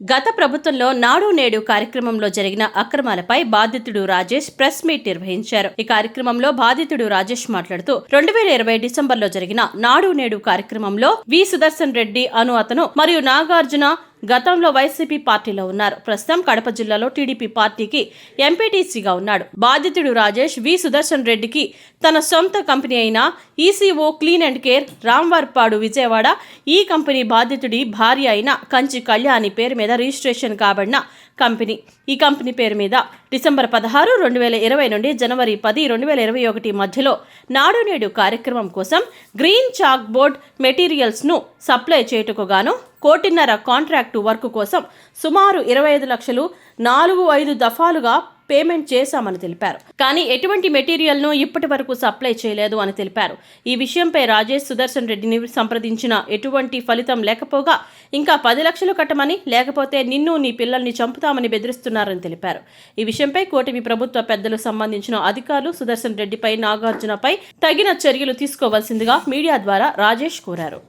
గత ప్రభుత్వంలో నాడు నేడు కార్యక్రమంలో జరిగిన అక్రమాలపై బాధితుడు రాజేష్ ప్రెస్ మీట్ నిర్వహించారు. ఈ కార్యక్రమంలో బాధితుడు రాజేష్ మాట్లాడుతూ రెండు వేల ఇరవై డిసెంబర్లో జరిగిన నాడు నేడు కార్యక్రమంలో వి సుదర్శన్ రెడ్డి అను అతను మరియు నాగార్జున గతంలో వైసీపీ పార్టీలో ఉన్నారు. ప్రస్తుతం కడప జిల్లాలో టీడీపీ పార్టీకి ఎంపీటీసీగా ఉన్నాడు. బాధితుడు రాజేష్ వి సుదర్శన్ రెడ్డికి తన సొంత కంపెనీ అయిన ECO clean and care Ramavarappadu Vijayawada ఈ కంపెనీ బాధితుడి భార్య అయిన కంచి కళ్యాణి పేరు మీద రిజిస్ట్రేషన్ కాబడిన కంపెనీ. ఈ కంపెనీ పేరు మీద డిసెంబర్ పదహారు రెండు వేల ఇరవై నుండి జనవరి పది రెండు వేల ఇరవై ఒకటి మధ్యలో నాడు నేడు కార్యక్రమం కోసం గ్రీన్ చాక్ బోర్డ్ మెటీరియల్స్ను సప్లై చేయుటకు గాను కోటిన్నర కాంట్రాక్టు వర్క్ కోసం సుమారు ఇరవై ఐదు లక్షలు నాలుగు ఐదు దఫాలుగా పేమెంట్ చేశామని తెలిపారు. కానీ ఎటువంటి మెటీరియల్ను ఇప్పటి వరకు సప్లై చేయలేదు అని తెలిపారు. ఈ విషయంపై రాజేష్ సుదర్శన్ రెడ్డిని సంప్రదించిన ఎటువంటి ఫలితం లేకపోగా ఇంకా పది లక్షలు కట్టమని లేకపోతే నిన్ను నీ పిల్లల్ని చంపుతామని బెదిరిస్తున్నారని తెలిపారు. ఈ విషయంపై కూటమి ప్రభుత్వ పెద్దలు సంబంధించిన అధికారులు సుదర్శన్ రెడ్డిపై నాగార్జునపై తగిన చర్యలు తీసుకోవాల్సిందిగా మీడియా ద్వారా రాజేష్ కోరారు.